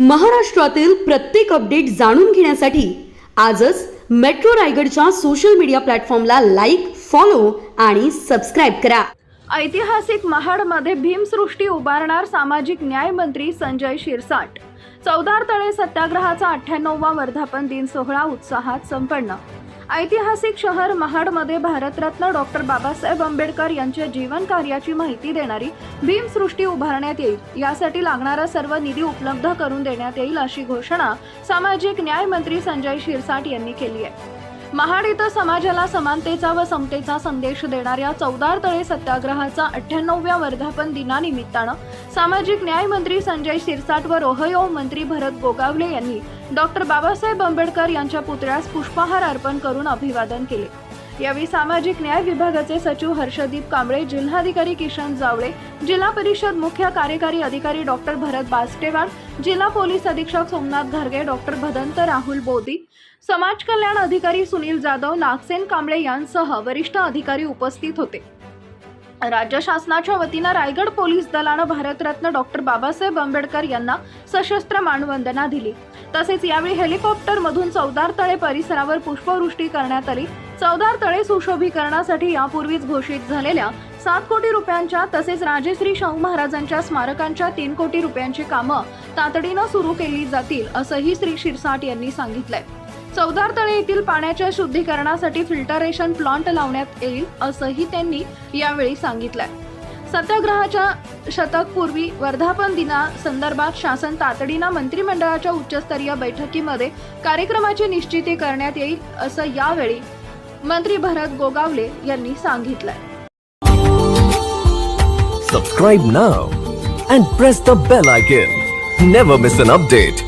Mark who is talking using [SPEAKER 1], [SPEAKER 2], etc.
[SPEAKER 1] महाराष्ट्रातील प्रत्येक अपडेट जाणून घेण्यासाठी आजच मेट्रो रायगडच्या सोशल मीडिया प्लॅटफॉर्मला लाईक फॉलो आणि सबस्क्राईब करा.
[SPEAKER 2] ऐतिहासिक महाडमध्ये भीमसृष्टी उभारणार सामाजिक न्याय मंत्री संजय शिरसाट. चौदार तळे सत्याग्रहाचा अठ्ठ्याण्णववा वर्धापन दिन सोहळा उत्साहात संपन्न. ऐतिहासिक शहर महाडमध्ये भारतरत्न डॉक्टर बाबासाहेब आंबेडकर यांच्या जीवन कार्याची माहिती देणारी भीमसृष्टी उभारण्यात येईल. यासाठी लागणारा सर्व निधी उपलब्ध करून देण्यात येईल अशी घोषणा सामाजिक न्याय मंत्री संजय शिरसाट यांनी केली आहे. महाड इथं समाजाला समानतेचा व समतेचा संदेश देणाऱ्या चौदार तळे सत्याग्रहाचा अठ्ठ्याण्णवव्या वर्धापन दिनानिमित्तानं सामाजिक न्याय मंत्री संजय शिरसाट व रोहयो मंत्री भरत गोगावले यांनी डॉक्टर बाबासाहेब आंबेडकर यांच्या पुतळ्यास पुष्पहार अर्पण करून अभिवादन केले. यावेळी सामाजिक न्याय विभागाचे सचिव हर्षदीप कांबळे जिल्हाधिकारी किशन जावळे जिल्हा परिषद मुख्य कार्यकारी अधिकारी डॉक्टर भरत बास्टेवाड जिल्हा पोलीस अधीक्षक सोमनाथ घरगे डॉक्टर भदंत राहुल बोदी समाज कल्याण अधिकारी सुनील जाधव नागसेन कांबळे यांसह वरिष्ठ अधिकारी उपस्थित होते. राज्य शासनाच्या वतीनं रायगड पोलीस दलानं भारतरत्न डॉक्टर बाबासाहेब आंबेडकर यांना सशस्त्र मानवंदना दिली. तसेच यावेळी हेलिकॉप्टर मधून चौदार तळे परिसरावर पुष्पवृष्टी करण्यात आली. चौदार तळे सुशोभीकरणासाठी यापूर्वीच घोषित झालेल्या सात कोटी रुपयांच्या तसेच राजेश्री शाहू महाराजांच्या स्मारकांच्या तीन कोटी रुपयांची कामं तातडीनं सुरू केली जातील असंही श्री शिरसाट यांनी सांगितलंय. चौदार तळे येथील पाण्याच्या शुद्धीकरणासाठी फिल्टरेशन प्लांट लावण्यात येईल असंही त्यांनी यावेळी सांगितलंय. सत्याग्रहाच्या शतकपूर्वी वर्धापन दिना संदर्भात शासन तातडीनं मंत्रिमंडळाच्या उच्चस्तरीय बैठकीमध्ये कार्यक्रमाची निश्चिती करण्यात येईल असं यावेळी मंत्री भरत गोगावले यांनी सांगितलंय.
[SPEAKER 3] Subscribe now and press the bell icon never miss an update